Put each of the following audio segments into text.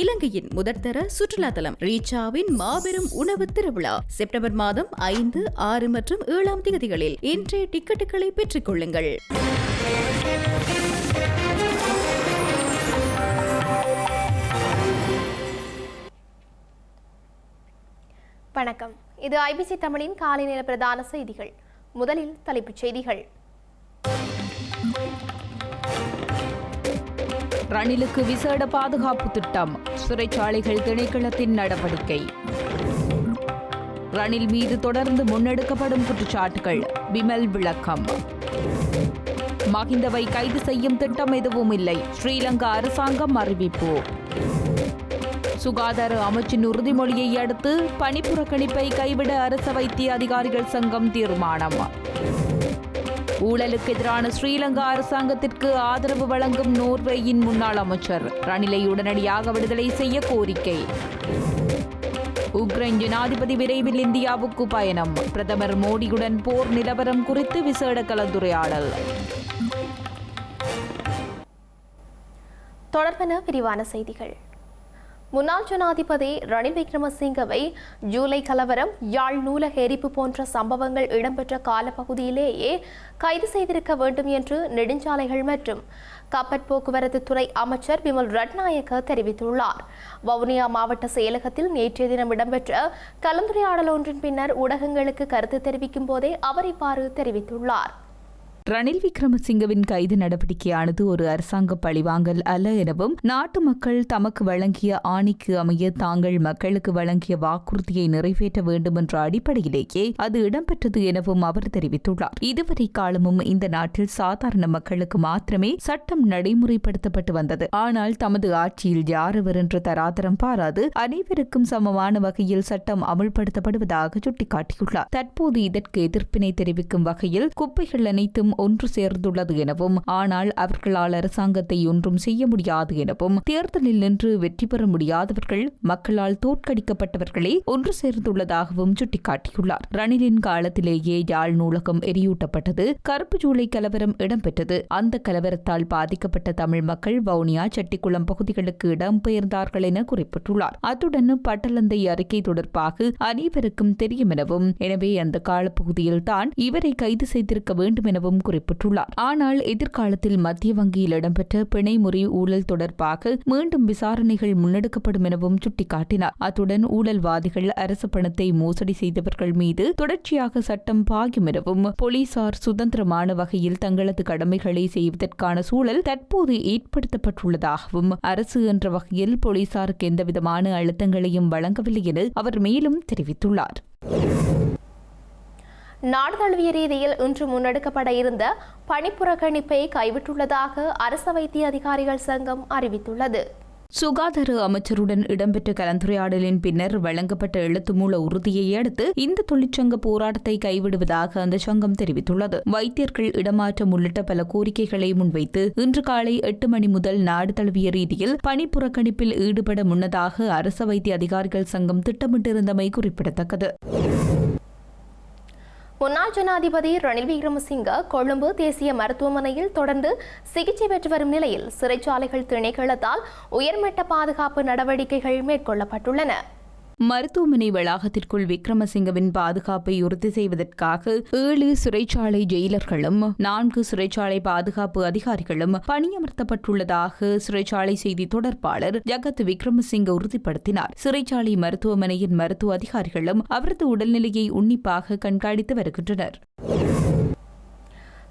இலங்கையின் முதற்தர சுற்றுலா தலம் ரீச்சாவின் மாபெரும் உணவு திருவிழா. செப்டம்பர் மாதம் ஐந்து ஆறு மற்றும் ஏழாம் தேதிகளில் இன்றைய டிக்கெட்டுகளை பெற்றுக் கொள்ளுங்கள் வணக்கம். இது ஐபிசி தமிழின் காலை நேர பிரதான செய்திகள். முதலில் தலைப்புச் செய்திகள். ரணிலுக்கு விசேட பாதுகாப்பு திட்டம். சிறைச்சாலைகள் திணைக்களத்தின் நடவடிக்கை. ரணில் மீது தொடர்ந்து முன்னெடுக்கப்படும் குற்றச்சாட்டுகள். விமல் விளக்கம். மகிந்தவை கைது செய்யும் திட்டம் எதுவும் இல்லை. ஸ்ரீலங்கா அரசாங்கம் அறிவிப்பு. சுகாதார அமைச்சின் உறுதிமொழியை அடுத்து பணிப்புறக்கணிப்பை கைவிட அரச வைத்திய அதிகாரிகள் சங்கம் தீர்மானம். ஊழலுக்கு எதிரான ஸ்ரீலங்கா அரசாங்கத்திற்கு ஆதரவு வழங்கும் நோர்வேயின் முன்னாள் அமைச்சர். ரணிலை உடனடியாக விடுதலை செய்ய கோரிக்கை. உக்ரைன் ஜனாதிபதி விரைவில் இந்தியாவுக்கு பயணம். பிரதமர் மோடியுடன் போர் நிலவரம் குறித்து விசேட கலந்துரையாடல். தொடர்பென விரிவான செய்திகள். முன்னாள் ஜனாதிபதி ரணில் விக்ரமசிங்கவை ஜூலை கலவரம் யாழ் நூலக எரிப்பு போன்ற சம்பவங்கள் இடம்பெற்ற காலப்பகுதியிலேயே கைது செய்திருக்க வேண்டும் என்று நெடுஞ்சாலைகள் மற்றும் கப்பற் போக்குவரத்து துறை அமைச்சர் விமல் ரட்நாயக்க தெரிவித்துள்ளார். வவுனியா மாவட்ட செயலகத்தில் நேற்றைய தினம் இடம்பெற்ற கலந்துரையாடல் ஒன்றின் பின்னர் ஊடகங்களுக்கு கருத்து தெரிவிக்கும் போதே அவர் இவ்வாறு தெரிவித்துள்ளார். ரணில் விக்ரமசிங்கவின் கைது நடவடிக்கையானது ஒரு அரசாங்க பழிவாங்கல் அல்ல எனவும் நாட்டு மக்கள் தமக்கு வழங்கிய ஆணைக்கு அமைய தாங்கள் மக்களுக்கு வழங்கிய வாக்குறுதியை நிறைவேற்ற வேண்டும் என்ற அடிப்படையிலேயே அது இடம்பெற்றது எனவும் அவர் தெரிவித்துள்ளார். இதுவரை காலமும் இந்த நாட்டில் சாதாரண மக்களுக்கு மாத்திரமே சட்டம் நடைமுறைப்படுத்தப்பட்டு வந்தது. ஆனால் தமது ஆட்சியில் யாரவர் என்ற தராதரம் பாராது அனைவருக்கும் சமமான வகையில் சட்டம் அமுல்படுத்தப்படுவதாக சுட்டிக்காட்டியுள்ளார். தற்போது இதற்கு எதிர்ப்பினை தெரிவிக்கும் வகையில் குப்பைகள் அனைத்தும் ஒன்று சேர்ந்துள்ளது எனவும் ஆனால் அவர்களால் அரசாங்கத்தை ஒன்றும் செய்ய முடியாது எனவும் தேர்தலில் நின்று வெற்றி பெற முடியாதவர்கள் மக்களால் தோற்கடிக்கப்பட்டவர்களே ஒன்று சேர்ந்துள்ளதாகவும் சுட்டிக்காட்டியுள்ளார். ரணிலின் காலத்திலேயே யாழ் நூலகம் எரியூட்டப்பட்டது கருப்பு ஜூலை கலவரம் இடம்பெற்றது. அந்த கலவரத்தால் பாதிக்கப்பட்ட தமிழ் மக்கள் வவுனியா செட்டிக்குளம் பகுதிகளுக்கு இடம்பெயர்ந்தார்கள் என குறிப்பிட்டுள்ளார். அத்துடன் பட்டலந்தை அறிக்கை தொடர்பாக அனைவருக்கும் தெரியும் எனவும் எனவே அந்த காலப்பகுதியில் தான் இவரை கைது செய்திருக்க வேண்டும் எனவும் குறிப்பிட்டுள்ளார். ஆனால் எதிர்காலத்தில் மத்திய வங்கியில் இடம்பெற்ற பிணைமுறை ஊழல் தொடர்பாக மீண்டும் விசாரணைகள் முன்னெடுக்கப்படும் எனவும் சுட்டிக்காட்டினார். அத்துடன் ஊழல்வாதிகள் அரசு பணத்தை மோசடி செய்தவர்கள் மீது தொடர்ச்சியாக சட்டம் பாயும் எனவும் போலீசார் சுதந்திரமான வகையில் தங்களது கடமைகளை செய்வதற்கான சூழல் தற்போது ஏற்படுத்தப்பட்டுள்ளதாகவும் அரசு என்ற வகையில் போலீசாருக்கு எந்தவிதமான அழுத்தங்களையும் வழங்கவில்லை என அவர் மேலும் தெரிவித்துள்ளார். நாடு தழுவிய ரீதியில் இன்று முன்னெடுக்கப்பட இருந்த பணிப்புறக்கணிப்பை கைவிட்டுள்ளதாக அரச வைத்திய அதிகாரிகள் சங்கம் அறிவித்துள்ளது. சுகாதார அமைச்சருடன் இடம்பெற்ற கலந்துரையாடலின் பின்னர் வழங்கப்பட்ட எழுத்து மூல உறுதியை அடுத்து இந்த தொழிற்சங்க போராட்டத்தை கைவிடுவதாக அந்த சங்கம் தெரிவித்துள்ளது. வைத்தியர்கள் இடமாற்றம் உள்ளிட்ட பல கோரிக்கைகளை முன்வைத்து இன்று காலை எட்டு மணி முதல் நாடு தழுவிய ரீதியில் பணி புறக்கணிப்பில் ஈடுபட முன்னதாக அரச வைத்திய அதிகாரிகள் சங்கம் திட்டமிட்டிருந்தமை குறிப்பிடத்தக்கது. முன்னாள் ஜனாதிபதி ரணில் விக்ரமசிங்க கொழும்பு தேசிய மருத்துவமனையில் தொடர்ந்து சிகிச்சை பெற்று வரும் நிலையில் சிறைச்சாலைகள் திணைக்களத்தால் உயர்மட்ட பாதுகாப்பு நடவடிக்கைகள் மேற்கொள்ளப்பட்டுள்ளன. மருத்துவமனை வளாகத்திற்குள் விக்ரமசிங்கவின் பாதுகாப்பை உறுதி செய்வதற்காக ஏழு சிறைச்சாலை ஜெயிலர்களும் நான்கு சிறைச்சாலை பாதுகாப்பு அதிகாரிகளும் பணியமர்த்தப்பட்டுள்ளதாக சிறைச்சாலை செய்தி தொடர்பாளர் ஜகத் விக்ரமசிங்க உறுதிப்படுத்தினார். சிறைச்சாலை மருத்துவமனையின் மருத்துவ அதிகாரிகளும் அவரது உடல்நிலையை உன்னிப்பாக கண்காணித்து வருகின்றனர்.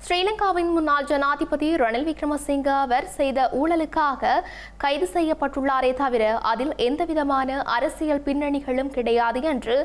ஸ்ரீலங்காவின் முன்னாள் ஜனாதிபதி ரணில் விக்ரமசிங்க அவர் செய்த ஊழலுக்காக கைது செய்யப்பட்டுள்ளாரே தவிர அதில் எந்தவிதமான அரசியல் பின்னணிகளும் கிடையாது என்று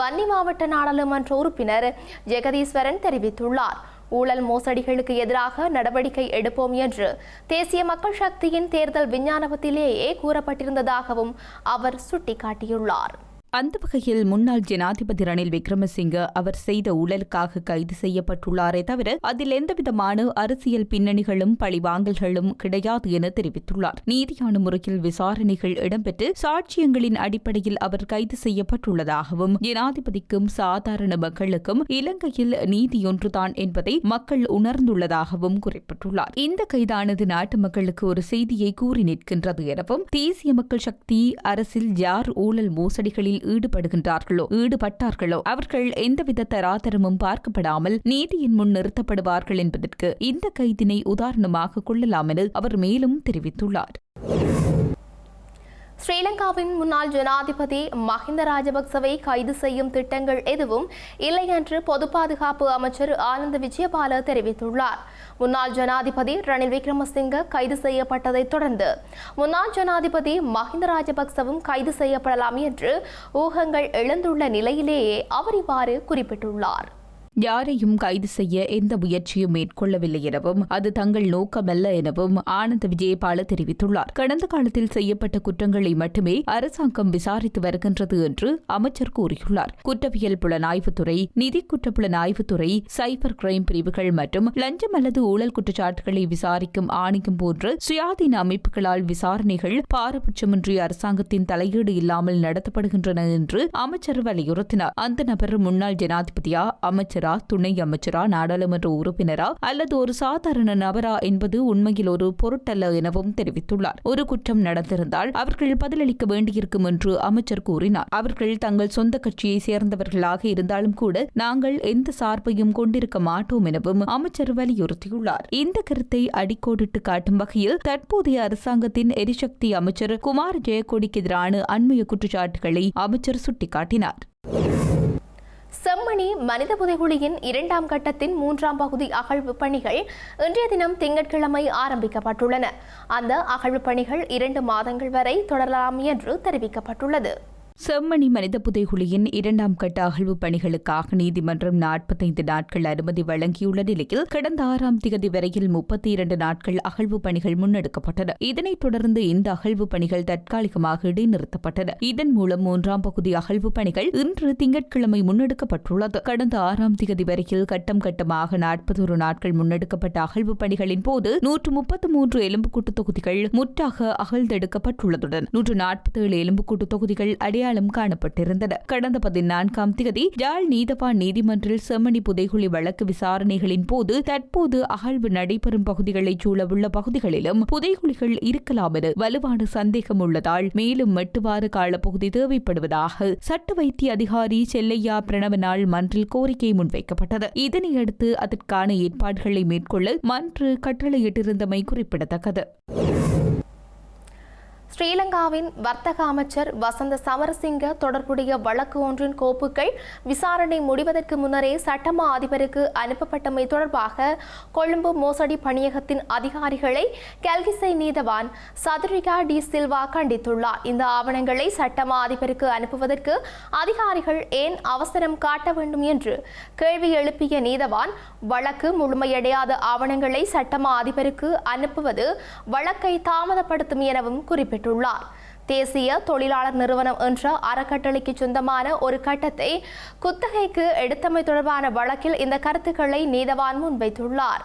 வன்னி மாவட்ட நாடாளுமன்ற உறுப்பினர் ஜெகதீஸ்வரன் தெரிவித்துள்ளார். ஊழல் மோசடிகளுக்கு எதிராக நடவடிக்கை எடுப்போம் என்று தேசிய மக்கள் சக்தியின் தேர்தல் விஞ்ஞானபத்திலேயே கூறப்பட்டிருந்ததாகவும் அவர் சுட்டிக்காட்டியுள்ளார். அந்த வகையில் முன்னாள் ஜனாதிபதி ரணில் விக்ரமசிங்க அவர் செய்த ஊழலுக்காக கைது செய்யப்பட்டுள்ளாரே தவிர அதில் எந்தவிதமான அரசியல் பின்னணிகளும் பழிவாங்கல்களும் கிடையாது என தெரிவித்துள்ளார். நீதியான முறையில் விசாரணைகள் இடம்பெற்று சாட்சியங்களின் அடிப்படையில் அவர் கைது செய்யப்பட்டுள்ளதாகவும் ஜனாதிபதிக்கும் சாதாரண மக்களுக்கும் இலங்கையில் நீதியொன்றுதான் என்பதை மக்கள் உணர்ந்துள்ளதாகவும் குறிப்பிட்டுள்ளார். இந்த கைதானது நாட்டு மக்களுக்கு ஒரு செய்தியை கூறி நிற்கின்றது எனவும் தேசிய மக்கள் சக்தி அரசில் யார் ஊழல் மோசடிகளில் ஈடுபடுகின்றார்களோ? ஈடுபட்டார்களோ? அவர்கள் எந்தவித தராதரமும் பார்க்கப்படாமல் நீதியின் முன் நிறுத்தப்படுவார்கள் என்பதற்கு இந்த கைதினை உதாரணமாக கொள்ளலாம் என அவர் மேலும் தெரிவித்துள்ளார். ஸ்ரீலங்காவின் முன்னாள் ஜனாதிபதி மஹிந்த ராஜபக்சவை கைது செய்யும் திட்டங்கள் எதுவும் இல்லை என்று பொது பாதுகாப்பு அமைச்சர் ஆனந்த விஜயபால தெரிவித்துள்ளார். முன்னாள் ஜனாதிபதி ரணில் விக்ரமசிங்க கைது செய்யப்பட்டதைத் தொடர்ந்து முன்னாள் ஜனாதிபதி மஹிந்த ராஜபக்சவும் கைது செய்யப்படலாம் என்று ஊகங்கள் எழுந்துள்ள நிலையிலேயே அவர் இவ்வாறு குறிப்பிட்டுள்ளார். யாரையும் கைது செய்ய எந்த முயற்சியும் மேற்கொள்ளவில்லை எனவும் அது தங்கள் நோக்கமல்ல எனவும் ஆனந்த விஜயபால தெரிவித்துள்ளார். கடந்த காலத்தில் செய்யப்பட்ட குற்றங்களை மட்டுமே அரசாங்கம் விசாரித்து வருகின்றது என்று அமைச்சர் கூறியுள்ளார். குற்றவியல் புலனாய்வுத்துறை நிதி குற்ற புலனாய்வுத்துறை சைபர் கிரைம் பிரிவுகள் மற்றும் லஞ்சம் அல்லது ஊழல் குற்றச்சாட்டுகளை விசாரிக்கும் ஆணையம் போன்ற சுயாதீன அமைப்புகளால் விசாரணைகள் பாரபட்சமின்றி அரசாங்கத்தின் தலையீடு இல்லாமல் நடத்தப்படுகின்றன என்று அமைச்சர் வலியுறுத்தினார். அந்த நபர் முன்னாள் ஜனாதிபதியா அமைச்சர் அமைச்சரா துணை அமைச்சரா நாடாளுமன்ற உறுப்பினரா அல்லது ஒரு சாதாரண நபரா என்பது உண்மையில் ஒரு பொருட்டல்ல எனவும் தெரிவித்துள்ளார். ஒரு குற்றம் நடந்திருந்தால் அவர்கள் பதிலளிக்க வேண்டியிருக்கும் என்று அமைச்சர் கூறினார். அவர்கள் தங்கள் சொந்த கட்சியை சேர்ந்தவர்களாக இருந்தாலும் கூட நாங்கள் எந்த சார்பையும் கொண்டிருக்க மாட்டோம் எனவும் அமைச்சர் வலியுறுத்தியுள்ளார். இந்த கருத்தை அடிக்கோடிட்டு காட்டும் வகையில் தற்போதைய அரசாங்கத்தின் எரிசக்தி அமைச்சர் குமார் ஜெயக்கொடிக்கு எதிரான அண்மைய குற்றச்சாட்டுகளை அமைச்சர் சுட்டிக்காட்டினார். செம்மணி மனித புதைகுழியின் இரண்டாம் கட்டத்தின் மூன்றாம் பகுதி அகழ்வு பணிகள் இன்றைய தினம் திங்கட்கிழமை ஆரம்பிக்கப்பட்டுள்ளன. அந்த அகழ்வு பணிகள் இரண்டு மாதங்கள் வரை தொடரலாம் என்று தெரிவிக்கப்பட்டுள்ளது. செம்மணி மனித புதைகுழியின் இரண்டாம் கட்ட அகழ்வு பணிகளுக்காக நீதிமன்றம் நாற்பத்தைந்து நாட்கள் அனுமதி வழங்கியுள்ள நிலையில் கடந்த ஆறாம் திகதி வரையில் முப்பத்தி இரண்டு நாட்கள் அகழ்வு பணிகள் முன்னெடுக்கப்பட்டன. இதனைத் தொடர்ந்து இந்த அகழ்வு பணிகள் தற்காலிகமாக இடைநிறுத்தப்பட்டன. இதன் மூலம் மூன்றாம் பகுதி அகழ்வு பணிகள் இன்று திங்கட்கிழமை முன்னெடுக்கப்பட்டுள்ளது. கடந்த ஆறாம் திகதி வரையில் கட்டம் கட்டமாக நாற்பத்தொரு நாட்கள் முன்னெடுக்கப்பட்ட அகழ்வு பணிகளின் போது நூற்று முப்பத்து மூன்று எலும்புக்கூட்டு தொகுதிகள் முற்றாக அகழ்ந்தெடுக்கப்பட்டுள்ளதுடன் நூற்று நாற்பத்தேழு எலும்புக்கூட்டு தொகுதிகள் அடைய அடையாளம் காணப்பட்டிருந்தன. கடந்த பதினான்காம் தேதி யாழ் நீதவான் நீதிமன்றில் செம்மணி புதைகுழி வழக்கு விசாரணைகளின் போது தற்போது அகழ்வு நடைபெறும் பகுதிகளைச் சூழவுள்ள பகுதிகளிலும் புதைகுழிகள் இருக்கலாம் என வலுவான சந்தேகம் உள்ளதால் மேலும் மெட்டுவார காலப்பகுதி தேவைப்படுவதாக சட்ட வைத்திய அதிகாரி செல்லையா பிரணவனால் மன்றில் கோரிக்கை முன்வைக்கப்பட்டது. இதனையடுத்து அதற்கான ஏற்பாடுகளை மேற்கொள்ள மன்று கட்டளையிட்டிருந்தமை குறிப்பிடத்தக்கது. ஸ்ரீலங்காவின் வர்த்தக அமைச்சர் வசந்த சமரசிங்க தொடர்புடைய வழக்கு ஒன்றின் கோப்புகள் விசாரணை முடிவதற்கு முன்னரே சட்டமா அதிபருக்கு அனுப்பப்பட்டமை தொடர்பாக கொழும்பு மோசடி பணியகத்தின் அதிகாரிகளை கல்கிசை நீதவான் சதுரிகா டி சில்வா கண்டித்துள்ளார். இந்த ஆவணங்களை சட்டமா அதிபருக்கு அனுப்புவதற்கு அதிகாரிகள் ஏன் அவசரம் காட்ட வேண்டும் என்று கேள்வி எழுப்பிய நீதவான் வழக்கு முழுமையடையாத ஆவணங்களை சட்டமா அதிபருக்கு அனுப்புவது வழக்கை தாமதப்படுத்தும் எனவும் குறிப்பிட்டார். குறிப்பிட்டுள்ளார் தேசிய தொழிலாளர் நிறுவனம் என்ற அறக்கட்டளைக்கு சொந்தமான ஒரு கட்டத்தை குத்தகைக்கு எடுத்தமை தொடர்பான வழக்கில் இந்த கருத்துக்களை நீதவான் முன்வைத்துள்ளார்.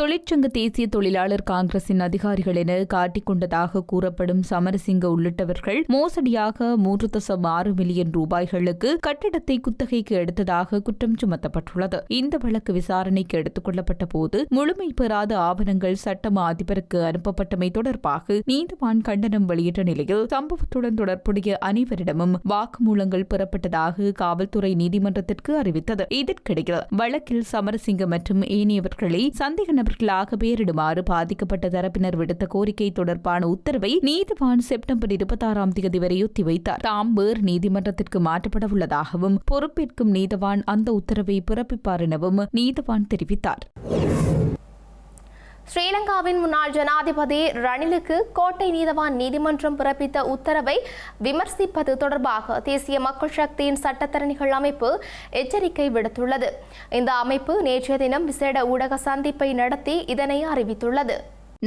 தொழிற்சங்க தேசிய தொழிலாளர் காங்கிரசின் அதிகாரிகள் என காட்டிக்கொண்டதாக கூறப்படும் சமரசிங்க உள்ளிட்டவர்கள் மோசடியாக மூன்று தசம் ஆறு மில்லியன் ரூபாய்களுக்கு கட்டிடத்தை குத்தகைக்கு எடுத்ததாக குற்றம் சுமத்தப்பட்டுள்ளது. இந்த வழக்கு விசாரணைக்கு எடுத்துக் கொள்ளப்பட்ட போது முழுமை பெறாத ஆவணங்கள் சட்டமா அதிபருக்கு அனுப்பப்பட்டமை தொடர்பாக நீதிவான் கண்டனம் வெளியிட்ட நிலையில் சம்பவத்துடன் தொடர்புடைய அனைவரிடமும் வாக்குமூலங்கள் பெறப்பட்டதாக காவல்துறை நீதிமன்றத்திற்கு அறிவித்தது. இதற்கிடையில் வழக்கில் சமரசிங்க மற்றும் ஏனையவர்களை சந்தேக நபர்களாக பெயரிடுமாறு பாதிக்கப்பட்ட தரப்பினர் விடுத்த கோரிக்கை தொடர்பான உத்தரவை நீதிவான் செப்டம்பர் இருபத்தாறாம் தேதி வரை ஒத்திவைத்தார் தாம் வேறு நீதிமன்றத்திற்கு மாற்றப்பட உள்ளதாகவும் பொறுப்பேற்கும் நீதவான் அந்த உத்தரவை பிறப்பிப்பார் எனவும் நீதவான் தெரிவித்தார். ஸ்ரீலங்காவின் முன்னாள் ஜனாதிபதி ரணிலுக்கு கோட்டை நீதவான் நீதிமன்றம் பிறப்பித்த உத்தரவை விமர்சிப்பது தொடர்பாக தேசிய மக்கள் சக்தியின் சட்டத்தரணிகள் அமைப்பு எச்சரிக்கை விடுத்துள்ளது. இந்த அமைப்பு நேற்றைய தினம் விசேட ஊடக சந்திப்பை நடத்தி இதனை அறிவித்துள்ளது.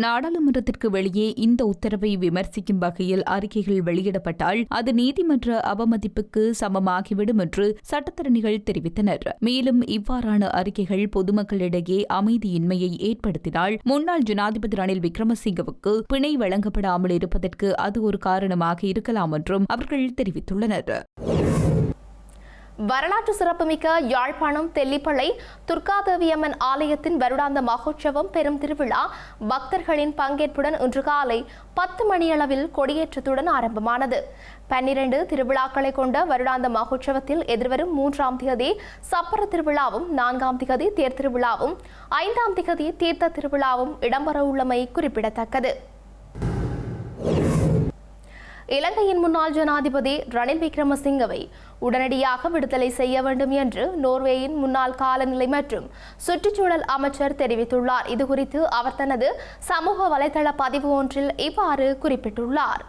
நாடாளுமன்றத்திற்கு வெளியே இந்த உத்தரவை விமர்சிக்கும் வகையில் அறிக்கைகள் வெளியிடப்பட்டால் அது நீதிமன்ற அவமதிப்புக்கு சமமாகிவிடும் என்று சட்டத்தரணிகள் தெரிவித்தனர். மேலும் இவ்வாறான அறிக்கைகள் பொதுமக்களிடையே அமைதியின்மையை ஏற்படுத்தினால் முன்னாள் ஜனாதிபதி ரணில் விக்ரமசிங்கவுக்கு பிணை வழங்கப்படாமல் இருப்பதற்கு அது ஒரு காரணமாக இருக்கலாம் என்றும் அவர்கள் தெரிவித்துள்ளனர். வரலாற்று சிறப்புமிக்க யாழ்ப்பாணம் தெல்லிப்பளை துர்காதேவியம்மன் ஆலயத்தின் வருடாந்த மகோற்சவம் பெரும் திருவிழா பக்தர்களின் பங்கேற்புடன் இன்று காலை பத்து மணியளவில் கொடியேற்றத்துடன் ஆரம்பமானது. பன்னிரண்டு திருவிழாக்களை கொண்ட வருடாந்த மகோற்சவத்தில் எதிர்வரும் மூன்றாம் திகதி சப்பர திருவிழாவும் நான்காம் திகதி தேர் திருவிழாவும் ஐந்தாம் திகதி தீர்த்த திருவிழாவும் இடம்பெறவுள்ளமை குறிப்பிடத்தக்கது. இலங்கையின் முன்னாள் ஜனாதிபதி ரணில் விக்ரமசிங்கவை உடனடியாக விடுதலை செய்ய வேண்டும் என்று நோர்வேயின் முன்னாள் காலநிலை மற்றும் சுற்றுச்சூழல் அமைச்சர் தெரிவித்துள்ளார். இதுகுறித்து அவர் தனது சமூக வலைதள பதிவு ஒன்றில் இவ்வாறு குறிப்பிட்டுள்ளார்.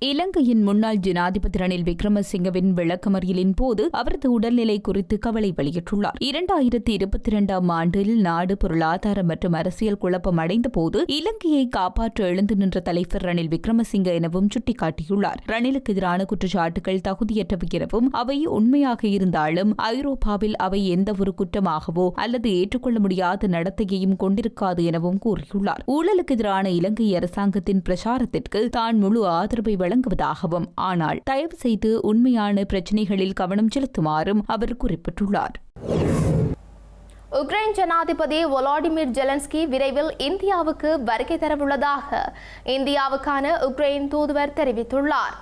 இலங்கையின் முன்னாள் ஜனாதிபதி ரணில் விக்ரமசிங்கவின் விளக்கமறியலின் போது அவரது உடல்நிலை குறித்து கவலை வெளியிட்டுள்ளார். இரண்டாயிரத்தி இருபத்தி இரண்டாம் ஆண்டில் நாடு பொருளாதார மற்றும் அரசியல் குழப்பம் அடைந்த போது இலங்கையை காப்பாற்ற எழுந்து நின்ற தலைவர் ரணில் விக்ரமசிங்க எனவும் சுட்டிக்காட்டியுள்ளார். ரணிலுக்கு எதிரான குற்றச்சாட்டுகள் தகுதியற்றவை எனவும் அவை உண்மையாக இருந்தாலும் ஐரோப்பாவில் அவை எந்த ஒரு குற்றமாகவோ அல்லது ஏற்றுக்கொள்ள முடியாத நடத்தையையும் கொண்டிருக்காது எனவும் கூறியுள்ளார். ஊழலுக்கு எதிரான இலங்கை அரசாங்கத்தின் பிரச்சாரத்திற்கு தான் முழு ஆதரவை வழங்குவதாகவும் ஆனால் தயவு செய்து உண்மையான பிரச்சினைகளில் கவனம் செலுத்துமாறும் அவர் குறிப்பிட்டுள்ளார். உக்ரைன் ஜனாதிபதி வொலாடிமிர் ஜெலன்ஸ்கி விரைவில் இந்தியாவுக்கு வருகை தரவுள்ளதாக இந்தியாவுக்கான உக்ரைன் தூதுவர் தெரிவித்துள்ளார்.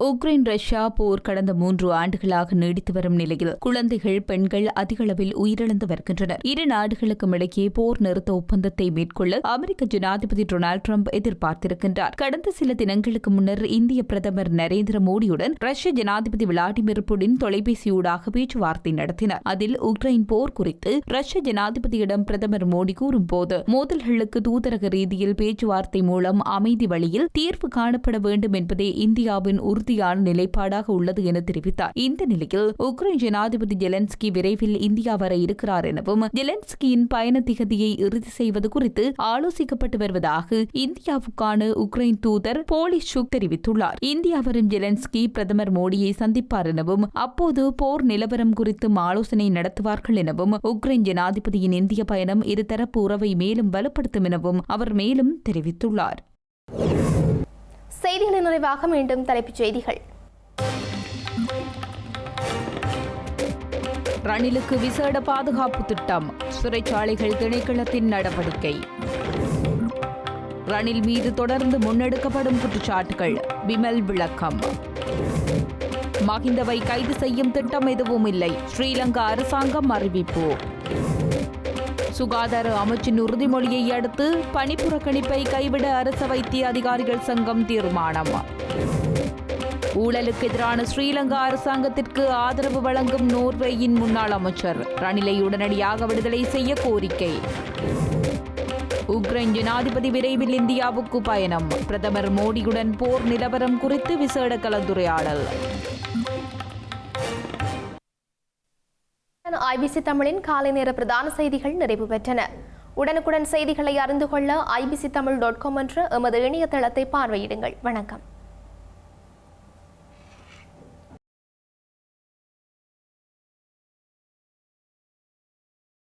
உக்ரைன் ரஷ்யா போர் கடந்த மூன்று ஆண்டுகளாக நீடித்து வரும் நிலையில் குழந்தைகள் பெண்கள் அதிகளவில் உயிரிழந்து வருகின்றனர். இரு நாடுகளுக்கும் இடையே போர் நிறுத்த ஒப்பந்தத்தை மேற்கொள்ள அமெரிக்க ஜனாதிபதி டொனால்டு டிரம்ப் எதிர்பார்த்திருக்கின்றார். கடந்த சில தினங்களுக்கு முன்னர் இந்திய பிரதமர் நரேந்திர மோடியுடன் ரஷ்ய ஜனாதிபதி விளாடிமிர் புடின் தொலைபேசியூடாக பேச்சுவார்த்தை நடத்தினார். அதில் உக்ரைன் போர் குறித்து ரஷ்ய ஜனாதிபதியிடம் பிரதமர் மோடி கூறும்போது மோதல்களுக்கு தூதரக ரீதியில் பேச்சுவார்த்தை மூலம் அமைதி வழியில் தீர்வு காணப்பட வேண்டும் என்பதே இந்தியாவின் உறுதியான நிலைப்பாடாக உள்ளது என தெரிவித்தார். இந்த நிலையில் உக்ரைன் ஜனாதிபதி ஜெலன்ஸ்கி விரைவில் இந்தியா வர இருக்கிறார் எனவும் ஜெலன்ஸ்கியின் பயண திகதியை இறுதி செய்வது குறித்து ஆலோசிக்கப்பட்டு வருவதாக இந்தியாவுக்கான உக்ரைன் தூதர் போலிஷுக் தெரிவித்துள்ளார். இந்தியா வரும் ஜெலன்ஸ்கி பிரதமர் மோடியை சந்திப்பார் எனவும் அப்போது போர் நிலவரம் குறித்தும் ஆலோசனை நடத்துவார்கள் எனவும் உக்ரைன் ஜனாதிபதியின் இந்திய பயணம் இருதரப்பு உறவை மேலும் வலுப்படுத்தும் எனவும் அவர் மேலும் தெரிவித்துள்ளார். செய்திகளின் நிறைவாக மீண்டும் தலைப்புச் செய்திகள். ரணிலுக்கு விசேட பாதுகாப்பு திட்டம் சிறைச்சாலைகள் திணைக்களத்தின் நடவடிக்கை. ரணில் மீது தொடர்ந்து முன்னெடுக்கப்படும் குற்றச்சாட்டுகள் விமல் விளக்கம். மகிந்தவை கைது செய்யும் திட்டம் எதுவும் இல்லை ஸ்ரீலங்கா அரசாங்கம் அறிவிப்பு. சுகாதார அமைச்சின் உறுதிமொழியை அடுத்து பணிப்புறக்கணிப்பை கைவிட அரச வைத்திய அதிகாரிகள் சங்கம் தீர்மானம். ஊழலுக்கு எதிரான ஸ்ரீலங்கா அரசாங்கத்திற்கு ஆதரவு வழங்கும் நோர்வேயின் முன்னாள் அமைச்சர். ரணிலை உடனடியாக விடுதலை செய்ய கோரிக்கை. உக்ரைன் ஜனாதிபதி விரைவில் இந்தியாவுக்கு பயணம். பிரதமர் மோடியுடன் போர் நிலவரம் குறித்து விசேட கலந்துரையாடல். ஐபிசி தமிழின் காலை நேர பிரதான செய்திகள் நிறைவு பெற்றன. உடனுக்குடன் செய்திகளை அறிந்து கொள்ள ஐபிசி தமிழ் டாட் காம் என்ற எமது இணையதளத்தை பார்வையிடுங்கள். வணக்கம்.